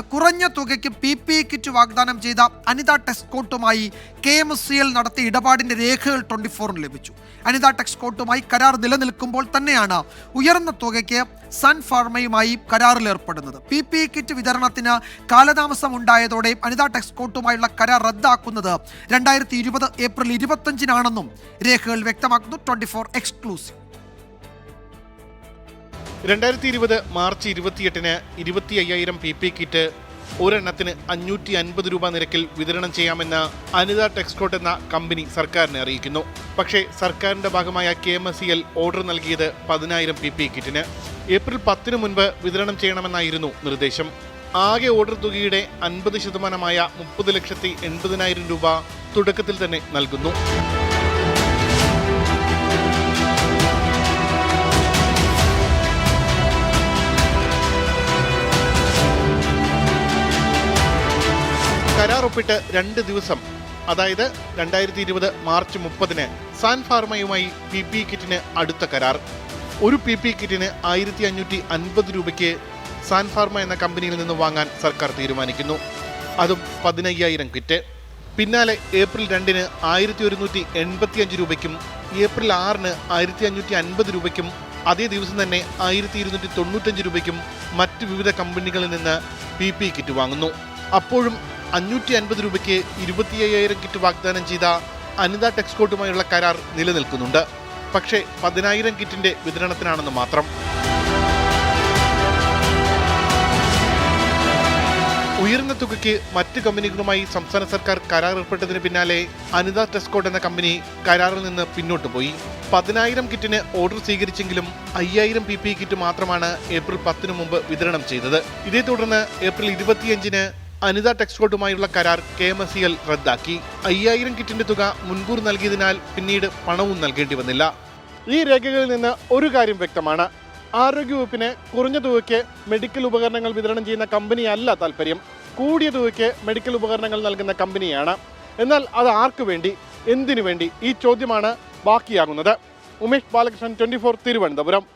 കുറഞ്ഞ തുകയ്ക്ക് P P kit വാഗ്ദാനം ചെയ്ത അനിത ടെക്സ്കോട്ടുമായി കെ എം സി എൽ നടത്തിയ ഇടപാടിന്റെ രേഖകൾ ട്വന്റി ഫോറിന് ലഭിച്ചു. അനിത ടെക്സ്കോട്ടുമായി കരാർ നിലനിൽക്കുമ്പോൾ തന്നെയാണ് ഉയർന്ന തുകയ്ക്ക് സൺ ഫാർമയുമായി കരാറിൽ ഏർപ്പെടുന്നത്. പി പി കിറ്റ് വിതരണത്തിന് കാലതാമസം ഉണ്ടായതോടെ അനിത ടെക്സ്കോട്ടുമായുള്ള കരാർ റദ്ദാക്കുന്നത് രണ്ടായിരത്തി ഇരുപത് ഏപ്രിൽ ഇരുപത്തഞ്ചിനാണെന്നും രേഖകൾ വ്യക്തമാക്കുന്നു ട്വന്റി ഫോർ എക്സ്ക്ലൂസീവ്. രണ്ടായിരത്തി ഇരുപത് മാർച്ച് ഇരുപത്തിയെട്ടിന് ഇരുപത്തി അയ്യായിരം പി പി കിറ്റ് ഒരെണ്ണത്തിന് അഞ്ഞൂറ്റി അൻപത് രൂപ നിരക്കിൽ വിതരണം ചെയ്യാമെന്ന് അനിത ടെക്സ്കോട്ട് എന്ന കമ്പനി സർക്കാരിനെ അറിയിക്കുന്നു. പക്ഷേ സർക്കാരിന്റെ ഭാഗമായ K M S C L order നൽകിയത് പതിനായിരം പി പി കിറ്റിന്. ഏപ്രിൽ പത്തിന് മുൻപ് വിതരണം ചെയ്യണമെന്നായിരുന്നു നിർദ്ദേശം. ആകെ ഓർഡർ തുകയുടെ അൻപത് ശതമാനമായ മുപ്പത് ലക്ഷത്തി എൺപതിനായിരം രൂപ തുടക്കത്തിൽ തന്നെ നൽകുന്നു. കരാർ ഒപ്പിട്ട് രണ്ട് ദിവസം അതായത് രണ്ടായിരത്തി ഇരുപത് മാർച്ച് മുപ്പതിന് സാൻ ഫാർമയുമായി പി പി കിറ്റിന് അടുത്ത കരാർ. ഒരു പി പി കിറ്റിന് ആയിരത്തി അഞ്ഞൂറ്റി അൻപത് രൂപയ്ക്ക് സാൻ ഫാർമ എന്ന കമ്പനിയിൽ നിന്ന് വാങ്ങാൻ സർക്കാർ തീരുമാനിക്കുന്നു. അതും പതിനയ്യായിരം കിറ്റ്. പിന്നാലെ ഏപ്രിൽ രണ്ടിന് ആയിരത്തി ഒരുന്നൂറ്റി എൺപത്തി അഞ്ച് രൂപയ്ക്കും ഏപ്രിൽ ആറിന് ആയിരത്തി അഞ്ഞൂറ്റി അൻപത് രൂപയ്ക്കും അതേ ദിവസം തന്നെ ആയിരത്തി ഇരുന്നൂറ്റി തൊണ്ണൂറ്റഞ്ച് രൂപയ്ക്കും മറ്റ് വിവിധ കമ്പനികളിൽ നിന്ന് പി പി കിറ്റ് വാങ്ങുന്നു. അപ്പോഴും അഞ്ഞൂറ്റി അൻപത് രൂപയ്ക്ക് ഇരുപത്തി അയ്യായിരം കിറ്റ് വാഗ്ദാനം ചെയ്ത അനിത ടെക്സ്കോട്ടുമായുള്ള കരാർ നിലനിൽക്കുന്നുണ്ട്. പക്ഷേ പതിനായിരം കിറ്റിന്റെ വിതരണത്തിനാണെന്ന് മാത്രം. ഉയർന്ന തുകയ്ക്ക് മറ്റ് കമ്പനികളുമായി സംസ്ഥാന സർക്കാർ കരാർ ഏർപ്പെട്ടതിന് പിന്നാലെ അനിത ടെസ്കോട്ട് എന്ന കമ്പനി കരാറിൽ നിന്ന് പിന്നോട്ട് പോയി. പതിനായിരം കിറ്റിന് ഓർഡർ സ്വീകരിച്ചെങ്കിലും അയ്യായിരം പി പി കിറ്റ് മാത്രമാണ് ഏപ്രിൽ പത്തിനു മുമ്പ് വിതരണം ചെയ്തത്. ഇതേ തുടർന്ന് ഏപ്രിൽ ഇരുപത്തിയഞ്ചിന് അനിത ടെക്സ്കോട്ടുമായുള്ള കരാർ K M S C L റദ്ദാക്കി. അയ്യായിരം കിറ്റിന്റെ തുക മുൻകൂർ നൽകിയതിനാൽ പിന്നീട് പണവും നൽകേണ്ടി വന്നില്ല. ഈ രേഖകളിൽ നിന്ന് ഒരു കാര്യം വ്യക്തമാണ്. ആരോഗ്യവകുപ്പിന് കുറഞ്ഞ തുകയ്ക്ക് മെഡിക്കൽ ഉപകരണങ്ങൾ വിതരണം ചെയ്യുന്ന കമ്പനിയല്ല താല്പര്യം കൂടിയ തുകയ്ക്ക് മെഡിക്കൽ ഉപകരണങ്ങൾ നൽകുന്ന കമ്പനിയാണ്. എന്നാൽ അത് ആർക്കു വേണ്ടി എന്തിനു വേണ്ടി ഈ ചോദ്യമാണ് ബാക്കിയാകുന്നത്. Umesh Balakrishnan twenty four Thiruvananthapuram.